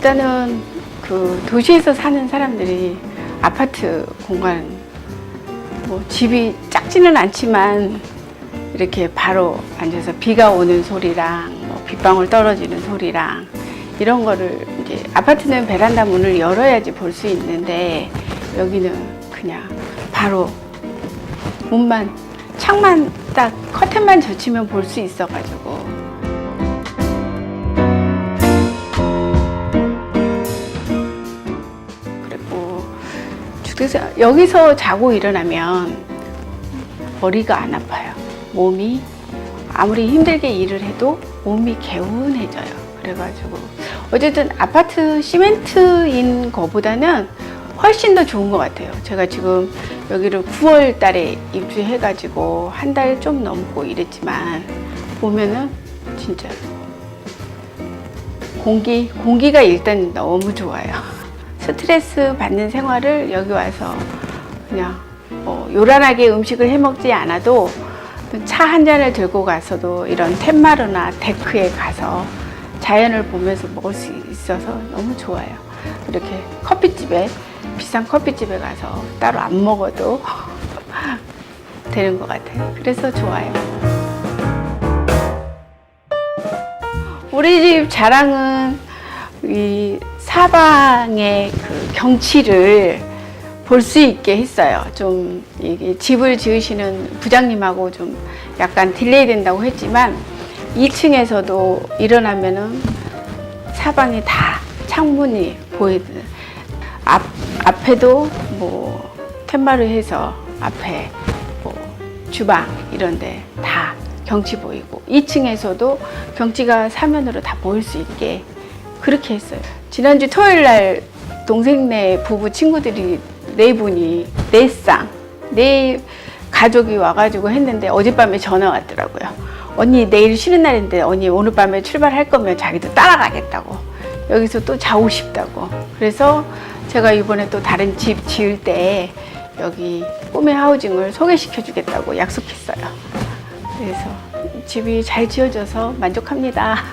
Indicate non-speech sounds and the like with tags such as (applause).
일단은 그 도시에서 사는 사람들이 아파트 공간 뭐 집이 작지는 않지만 이렇게 바로 앉아서 비가 오는 소리랑 뭐 빗방울 떨어지는 소리랑 이런 거를 이제 아파트는 베란다 문을 열어야지 볼 수 있는데 여기는 그냥 바로 문만 창만 딱 커튼만 젖히면 볼 수 있어가지고 주택사 여기서 자고 일어나면 머리가 안 아파요. 몸이 아무리 힘들게 일을 해도 몸이 개운해져요. 그래가지고 어쨌든 아파트 시멘트인 거보다는 훨씬 더 좋은 것 같아요. 제가 지금 여기를 9월 달에 입주해가지고 한 달 좀 넘고 이랬지만 보면은 진짜 공기, 공기가 일단 너무 좋아요. 스트레스 받는 생활을 여기 와서 그냥 뭐 요란하게 음식을 해 먹지 않아도 차 한 잔을 들고 가서도 이런 텐마루나 데크에 가서 자연을 보면서 먹을 수 있어서 너무 좋아요. 이렇게 커피집에 비싼 커피집에 가서 따로 안 먹어도 (laughs) 되는 것 같아요. 그래서 좋아요. 우리 집 자랑은 이 사방의 그 경치를 볼 수 있게 했어요. 좀 집을 지으시는 부장님하고 좀 약간 딜레이 된다고 했지만 2층에서도 일어나면은 사방이 다 창문이 보이는 앞 앞에도 뭐 텐마루 해서 앞에 뭐 주방 이런데 다 경치 보이고 2층에서도 경치가 사면으로 다 보일 수 있게 그렇게 했어요. 지난주 토요일 날 동생네 부부 친구들이 네 분이 네 쌍, 네 가족이 와가지고 했는데 어젯밤에 전화 왔더라고요. 언니 내일 쉬는 날인데 언니 오늘 밤에 출발할 거면 자기도 따라가겠다고. 여기서 또 자고 싶다고. 그래서 제가 이번에 또 다른 집 지을 때 여기 꿈의 하우징을 소개시켜 주겠다고 약속했어요. 그래서 집이 잘 지어져서 만족합니다.